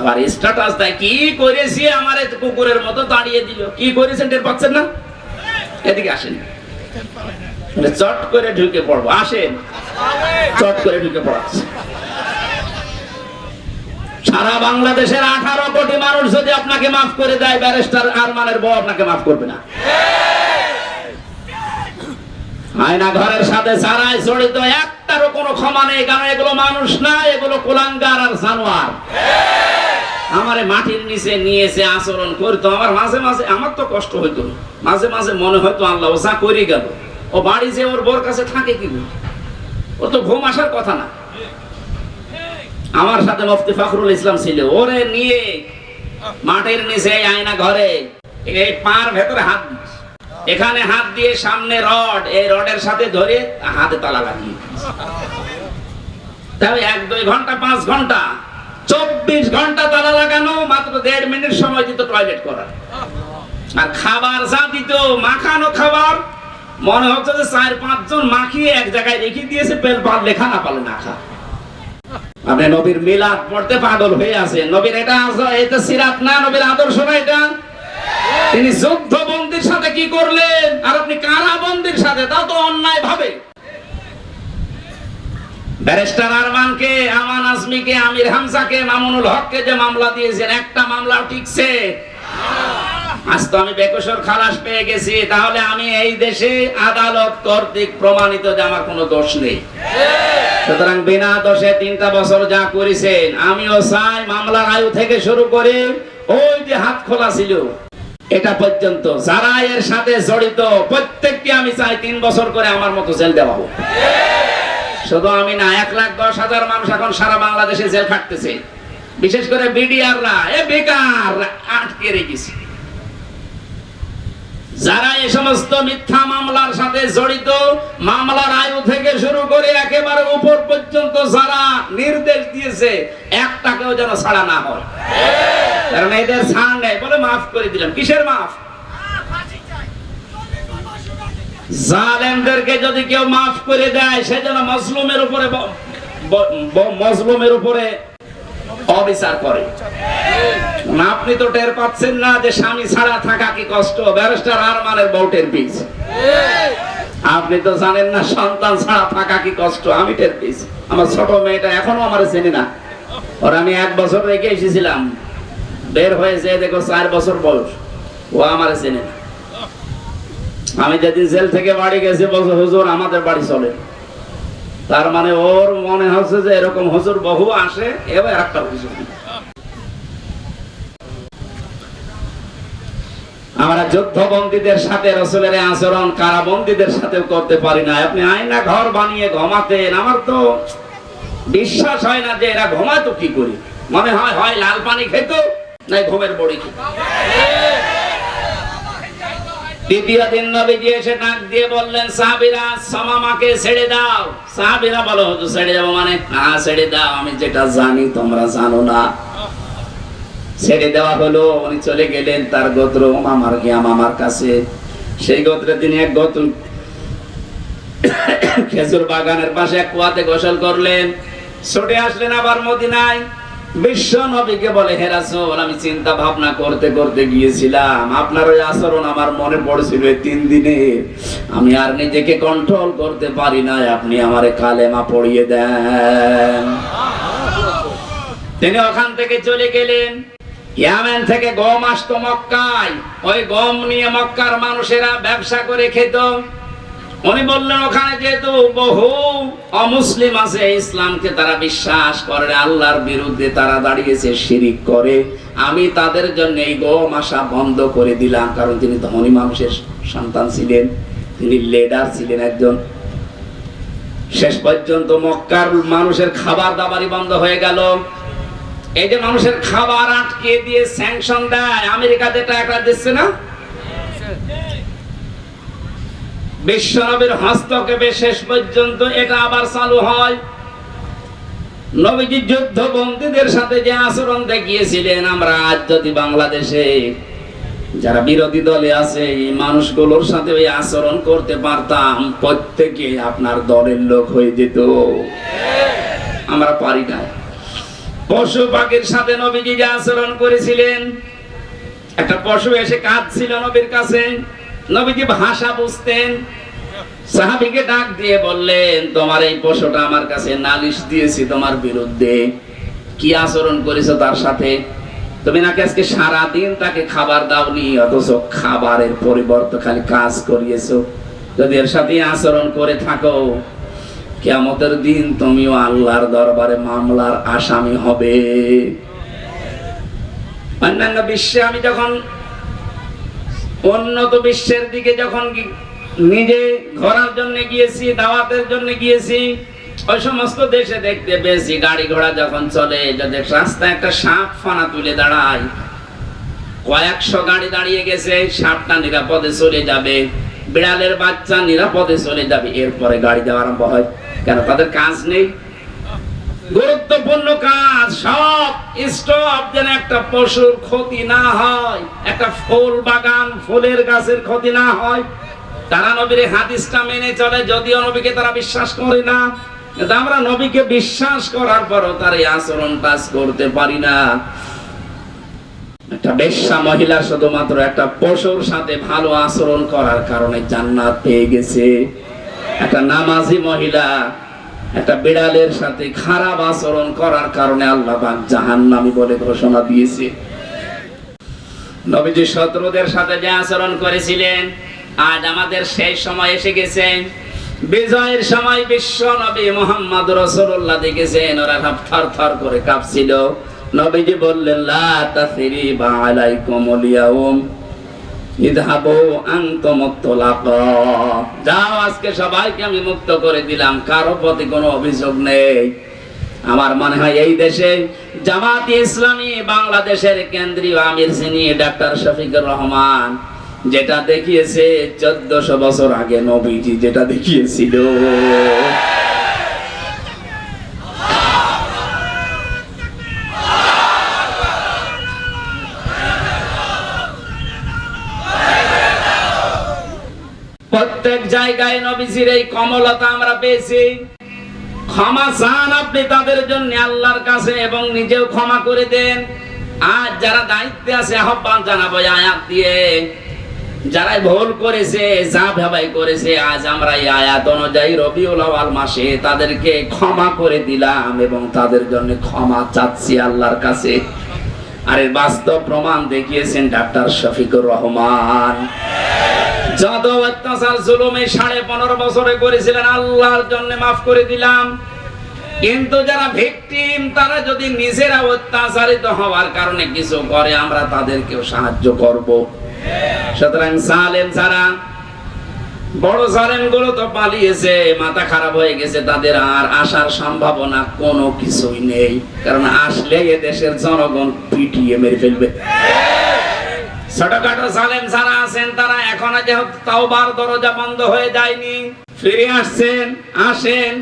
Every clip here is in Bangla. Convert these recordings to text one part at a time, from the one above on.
আবার স্ট্যাটাস দেয়, কি করেছি আমার কুকুরের মতো দাঁড়িয়ে দিল? কি করেছেন টের পাচ্ছেন না? এদিকে আসেন। মানে চট করে ঢুকে পড়ব। আসেন। চট করে ঢুকে পড়াচ্ছে। সারা বাংলাদেশের আঠারো কোটি মানুষ যদি আপনাকে মাফ করে দেয়, ব্যারিস্টার আরমানের বউ আপনাকে মাফ করবে না। আয়না ঘরের সাথে যারাই জড়িত একটারও কোনো ক্ষমা নেই, কারণ এগুলো মানুষ না, এগুলো কোলাঙ্গার আর জানোয়ার। আমারে মাটির নিচে নিয়েছে, আচরণ করতো। আমার মাঝে মাঝে, আমার তো কষ্ট হইতো। মাঝে মাঝে মনে হয়তো আল্লাহ, ও যা করে গেল। ও বাড়ি যে ওর বোর কাছে থাকে কি? ওর তো ঘুম আসার কথা না। আমার সাথে মুফতি ফখরুল ইসলাম ছিল। ওরে নিয়ে মাটির নিচে আয়না ঘরে এই পার ভেতরে হাত দিস। এখানে হাত দিয়ে সামনে রড, এই রডের সাথে ধরে হাতে তালা লাগিয়ে। তাহলে এক, দুই ঘণ্টা, পাঁচ ঘণ্টা, চব্বিশ ঘণ্টা তালা লাগানো, মাত্র দেড় মিনিট সময় দিত টয়লেট করার। আর খাবার যা দিত, মাখানো খাবার, মনে হচ্ছে যে চার, পাঁচজন মাখিয়ে এক জায়গায় রেখে দিয়েছে পেল পারলে খানা পালে না খা। আপনি নবীর মিলাদ পড়তে পাগল হয়ে আছে নবীর এটা এটা সিরাত না, নবীর আদর্শ না এটা? তিনি যুদ্ধ বন্দির সাথে কি করলেন? আর আপনি কারা বন্দির সাথে? তাও তো অন্যায় ভাবে। ব্যারিস্টার আরমানকে, আমান আজমিকে, আমির হামজাকে, মামুনুল হককে যে মামলা দিয়েছেন, একটা মামলা আজ তো আমি বেকসর খালাস পেয়ে গেছি। তাহলে আমি এই দেশে আদালত কর্তৃক প্রমাণিত যে আমার কোনো দোষ নেই। সুতরাং বিনা দোষে তিনটা বছর যা করেছেন, আমিও চাই মামলার আয়ু থেকে শুরু করে ওই যে হাত খোলা ছিল এটা পর্যন্ত। যারা এর সাথে জড়িত, প্রত্যেককে আমি চাই তিন বছর করে আমার মতো জেল দেওয়া হোক। শুধু আমি না, এক লাখ দশ হাজার মানুষ এখন সারা বাংলাদেশে জেল খাটতেছে। বিশেষ করে বিডিআররা, এ বেকার, আটকে রেখেছে। যারা এই সমস্ত মিথ্যা মামলার সাথে জড়িত, মামলার আয়ু থেকে শুরু করে একেবারে উপর পর্যন্ত যারা নির্দেশ দিয়েছে, একটাকেও যেন ছাড়া না হয়। কারণ এদের নেই বলে মাফ করে দিলাম। কিসের মাফ? জালেমদেরকে যদি কেউ মাফ করে দেয়, সে যেন মজলুমের উপরে মজলুমের উপরে অবিচার করে। আপনি তো টের পাচ্ছেন না যে স্বামী ছাড়া থাকা কি কষ্ট? ব্যারিস্টার আর মানের বউটের পিস আপনি তো জানেন না, সন্তান ছাড়া থাকা কি কষ্ট? আমি টের পেয়েছি। আমার ছোট মেয়েটা এখনও আমার চেনে না। ওর আমি এক বছর রেখে এসেছিলাম। বের হয়েছে দেখো চার বছর বয়স। ও আমার চেনে না। আমি যেদিন জেল থেকে বাড়ি গেছি, বলছে, হুজুর, আমাদের বাড়ি চলে। তার মানে ওর মনে হচ্ছে যে এরকম হুজুর বহু আসে এবার একটা হুজুর। আমরা যুদ্ধবন্দীদের সাথে, রসুলের আচরণ, কারাবন্দীদের সাথেও করতে পারি না। আপনি আয়না ঘর বানিয়ে ঘুমাতেন। আমার তো বিশ্বাস হয় না যে এরা ঘুমাতো কি করি। মনে হয় হয় লাল পানি খেত। নাই, ঘুমের বড়ি খেত দ্বিতীয় দিন নবীজি এসে ডাক দিয়ে বললেন, সাহাবীরা, সামামাকে ছেড়ে দাও। সাহাবীরা বলো, হুজুর, ছেড়ে যাব মানে? হ্যাঁ ছেড়ে দাও, আমি যেটা জানি তোমরা জানো না। ছেড়ে দেওয়া হলো, উনি চলে গেলেন তার গোত্র মামার গিয়া মামার কাছে। সেই গোত্রে তিনি এক গোত্র খেজুর বাগানের পাশে এক কুয়াতে গোসল করলেন। ছুটে আসলেন আবার মদিনায়। বিশ্ব নবীকে বলে, হে আমি চিন্তা ভাবনা করতে করতে গিয়েছিলাম। আপনার ওই আচরণ আমার মনে পড়ছিল এই তিন দিনে। আমি আর নিজেকে কন্ট্রোল করতে পারি না আপনি আমারে কালেমা পড়িয়ে দেন। তিনি ওখান থেকে চলে গেলেন। ইয়ামেন থেকে গম আসতো মক্কায়। ওই গম নিয়ে মক্কার মানুষেরা ব্যবসা করে খেত। উনি বললেন, ওখানে যেহেতু বহু অমুসলিম আছে, ইসলামকে তারা বিশ্বাস করে আল্লাহর বিরুদ্ধে তারা দাঁড়িয়েছে শিরিক করে। আমি তাদের জন্য এই গম আসা বন্ধ করে দিলাম, কারণ তিনি ধনী মানুষের সন্তান ছিলেন, তিনি লেডার ছিলেন একজন। শেষ পর্যন্ত মক্কার মানুষের খাবার দাবারই বন্ধ হয়ে গেল। এই যে মানুষের খাবার আটকে দিয়ে স্যাংশন দেয়, আমেরিকাতে একটা দিচ্ছে না? বিশ্বনবীর হস্তক্ষেপে শেষ পর্যন্ত এটা আবার চালু হয়। নবীজি যুদ্ধ বন্দীদের সাথে যে আচরণ দেখিয়েছিলেন, আমরা আজ যদি বাংলাদেশে যারা বিরোধী দলে আছে, এই মানুষগুলোর সাথে ওই আচরণ করতে পারতাম, প্রত্যেকে আপনার দলের লোক হয়ে যেত। আমরা পারি না। পশু পাখির সাথে নবীজি যে আচরণ করেছিলেন, একটা পশু এসে কাঁদছিল নবীর কাছে। নবীজি ভাষা বুঝতেন। সাহাবিকে ডাক দিয়ে বললেন, তোমার এই পশুটা আমার কাছে নালিশ দিয়েছি তোমার বিরুদ্ধে। কি আচরণ করেছ তার সাথে? তুমি নাকি আজকে সারা দিন তাকে খাবার দাওনি, অথচ খাবারের পরিবর্তে খালি কাজ করিয়েছো। যদি এর সাথে আচরণ করে থাকো কেমতের দিন তুমিও আল্লাহর দরবারে মামলার আসামি হবে। অন্যান্য বিশ্বে আমি যখন উন্নত বিশ্বের দিকে যখন নিজে ঘোরার জন্য গিয়েছি, দাওয়াতের জন্য গিয়েছি, ওই সমস্ত দেশে দেখতে পেয়েছি, গাড়ি ঘোড়া যখন চলে যদি রাস্তায় একটা সাপ ফানা তুলে দাঁড়ায়, কয়েকশো গাড়ি দাঁড়িয়ে গেছে, সাপটা নিরাপদে চলে যাবে, বিড়ালের বাচ্চা নিরাপদে চলে যাবে, এরপরে গাড়ি দেওয়া আরম্ভ হয়। কেন? তাদের কাজ নেই। গুরুত্বপূর্ণ কাজ, সব স্টপ যেন একটা পশুর ক্ষতি না হয়, একটা ফুল বাগান, ফুলের গাছের ক্ষতি না হয়। তারা নবীর হাদিসটা মেনে চলে, যদিও নবীকে তারা বিশ্বাস করে না আমরা নবীকে বিশ্বাস করার পরও তার এই আচরণ কাজ করতে পারি না। একটা বেশ্যা মহিলা শুধুমাত্র একটা পশুর সাথে ভালো আচরণ করার কারণে জান্নাত পেয়ে গেছে। একটা নামাজি মহিলা একটা বিড়ালের সাথে খারাপ আচরণ করার কারণে আল্লাহ পাক জাহান্নামী বলে ঘোষণা দিয়েছে। নবীজি শত্রুদের সাথে যে আচরণ করেছিলেন, আজ আমাদের সেই সময় এসে গেছে। বিজয়ের সময় বিশ্ব নবী মোহাম্মদ রসুল্লাহ দেখেছেন, ওরা সব থর থর করে কাঁপছিল। নবীজি বললেন, লা তাসরিবা আলাইকুমুল ইয়াউম। ইদহাবু আনতুম তুলাকা কারও প্রতি কোনো অভিযোগ নেই। আমার মনে হয় এই দেশে জামাতি ইসলামী বাংলাদেশের কেন্দ্রীয় আমির যিনি, ডাক্তার শফিকুর রহমান, যেটা দেখিয়েছে চোদ্দশো বছর আগে নবীজি, যেটা দেখিয়েছিল প্রত্যেক জায়গায় নবীজির এই কমলতা আমরা পেয়েছি। ক্ষমা চান আপনি তাদের জন্য আল্লাহর কাছে এবং নিজেও ক্ষমা করে দেন। আজ যারা দায়িত্বে আছে, আহ্বান জানাব আয়াত দিয়ে। ভুল করেছে, যা করেছে, আজ আমরা এই আয়াত অনুযায়ী রবিউল আওয়াল মাসে তাদেরকে ক্ষমা করে দিলাম এবং তাদের জন্য ক্ষমা চাচ্ছি আল্লাহর কাছে। আর এর বাস্তব প্রমাণ দেখিয়েছেন ডাক্তার শফিকুর রহমান। যত অত্যাচার, জুলুমে সাড়ে পনেরো বছরে করেছিলেন, আল্লাহর জন্য মাফ করে দিলাম। কিন্তু যারা ভিকটিম, তারা যদি নিজেরা অত্যাচারিত হওয়ার কারণে কিছু করে, আমরা তাদেরকেও সাহায্য করব। সুতরাং সালেম যারা বড় জালেমগুলো তো পালিয়েছে, মাথা খারাপ হয়ে গেছে, তাদের আর আসার সম্ভাবনা কোনো কিছুই নেই। কারণ আসলে এ দেশের জনগণ পিটিয়ে মেরে ফেলবে। ছোটখাটো জালেম যারা আছেন, তারা এখনও দরজা বন্ধ হয়ে যায়নি। ফিরে আসছেন, আসেন।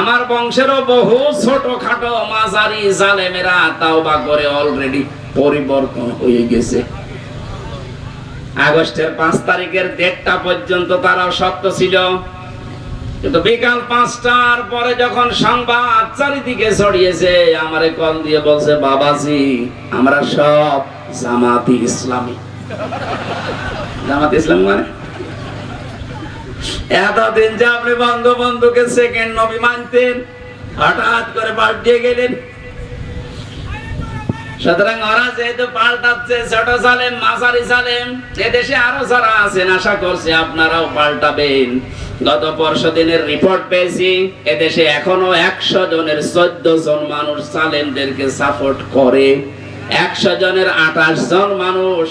আমার বংশেরও বহু ছোটখাটো মাঝারি জালেমেরা তাওবা করে অলরেডি পরিবর্তন হয়ে গেছে। আগস্টের পাঁচ তারিখের দেড়টা পর্যন্ত তারাও সত্য ছিল। কিন্তু বিকাল পাঁচটার পরে যখন সংবাদ চারিদিকে ছড়িয়েছে, আমারে কল দিয়ে বলছে, বাবাজি, আমরা সব জামাতি ইসলামী। জামাত ইসলাম মানে? এতদিন যে আপনি বঙ্গবন্ধুকে সেকেন্ড নবী মানতেন, হঠাৎ করে পাল্টিয়ে গেলেন সুতরাং ওরা যেহেতু পাল্টাচ্ছে, ছোট সালেম মাসারি সালেম এদেশে আরও যারা আছেন, আশা করছি আপনারাও পাল্টাবেন। গত পরশু দিনের রিপোর্ট পেয়েছি এদেশে এখনও একশো জনের চোদ্দ জন মানুষ সালেমদেরকে সাপোর্ট করে। একশো জনের আঠাশ জন মানুষ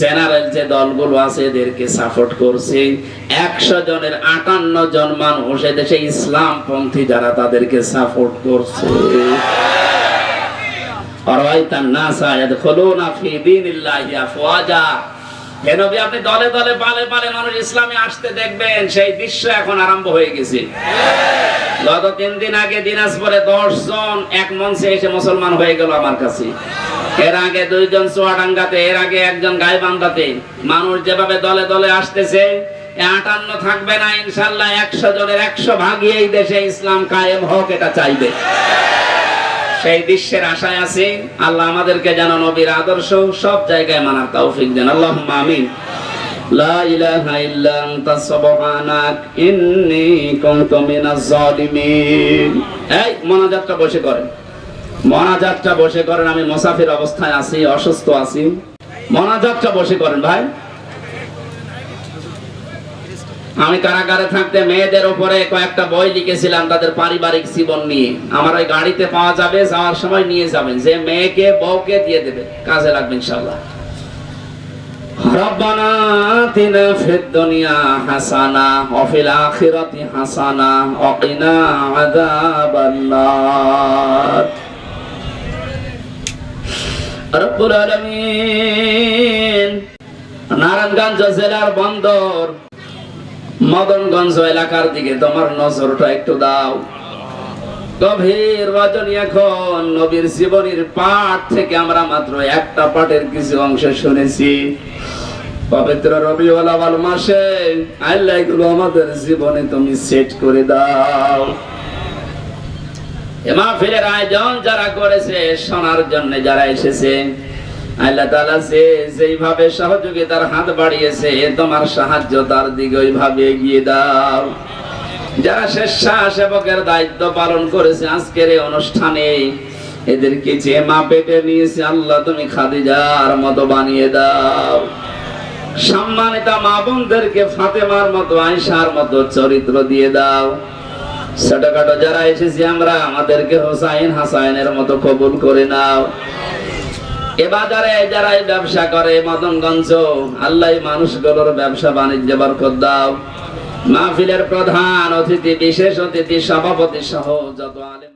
জেনারেল যে দলগুলো আছে, এদেরকে সাপোর্ট করছে। একশো জনের আটান্ন জন মানুষ এদেশে ইসলাম পন্থী যারা তাদেরকে সাপোর্ট করছে। হে আপনি দলে দলে পালে পালে মানুষ ইসলামে আসতে দেখবেন, সেই দৃশ্য এখন আরম্ভ হয়ে গেছে। গত তিন দিন আগে দিনাজপুরে দশ জন এক মঞ্চে এসে মুসলমান হয়ে গেল আমার কাছে। এর আগে দুইজন চুয়াডাঙ্গাতে, এর আগে একজন গাইবান্ধাতে। মানুষ যেভাবে দলে দলে আসতেছে আটান্ন থাকবে না, ইনশাল্লাহ একশো জনের একশো ভাগই এই দেশে ইসলাম কায়েম হোক, এটা চাইবে। সেই দৃশ্যের আশায় আছি, আল্লাহ আমাদেরকে যেন নবীর আদর্শ সব জায়গায় মানার তৌফিক দেন। আল্লাহ আমিন। লা ইলাহা ইল্লা আনতা সুবহানাক, ইন্নী কুনতু মিনাজ জালিমিন এই, মোনাজাতটা বসে করেন। মোনাজাতটা বসে করেন, আমি মুসাফির অবস্থায় আছি, অসুস্থ আছি। মোনাজাতটা বসে করেন ভাই। আমি কারাগারে থাকতে মেয়েদের উপরে কয়েকটা বই লিখেছিলাম তাদের পারিবারিক জীবন নিয়ে। আমার ওই গাড়িতে পাওয়া যাবে, যাওয়ার সময় নিয়ে যাবেন। যে মেয়েকে, বউকে দিয়ে দেবে। কাজে লাগবে ইনশাল্লাহ নারায়ণগঞ্জ জেলার বন্দর মদনগঞ্জ এলাকার দিকে তোমার নজরটা একটু দাও। গভীর এখন, নবীর জীবনীর পাঠ থেকে আমরা মাত্র একটা পাঠের কিছু অংশ শুনেছি। পবিত্র মাসে, আল্লাহ এগুলো আমাদের জীবনে তুমি সেট করে দাও। এ মাহফিলের আয়োজন যারা করেছে, শোনার জন্য যারা এসেছে আল্লাহ তাআলা যে, যেইভাবে সহযোগিতার হাত বাড়িয়েছে তোমার সাহায্য তার দিকে ওইভাবে এগিয়ে দাও। যারা স্বেচ্ছাসেবকের দায়িত্ব পালন করেছে আজকের এই অনুষ্ঠানে, এদেরকে যে মা পেটে নিয়েছে, আল্লাহ তুমি খাদিজার মতো বানিয়ে দাও। সম্মানিতা মা বোনদেরকে ফাতেমার মতো আয়সার মতো চরিত্র দিয়ে দাও। ছোটখাটো যারা এসেছি, আমরা আমাদেরকে হোসাইন হাসাইনের মতো কবুল করে নাও। এ বাজারে ব্যবসা করে, মদনগঞ্জ, আল্লাহ মানুষগুলোর ব্যবসা বাণিজ্য বরকত দাও। মাহফিলের প্রধান অতিথি, বিশেষ অতিথি, সভাপতি সহ যত আলে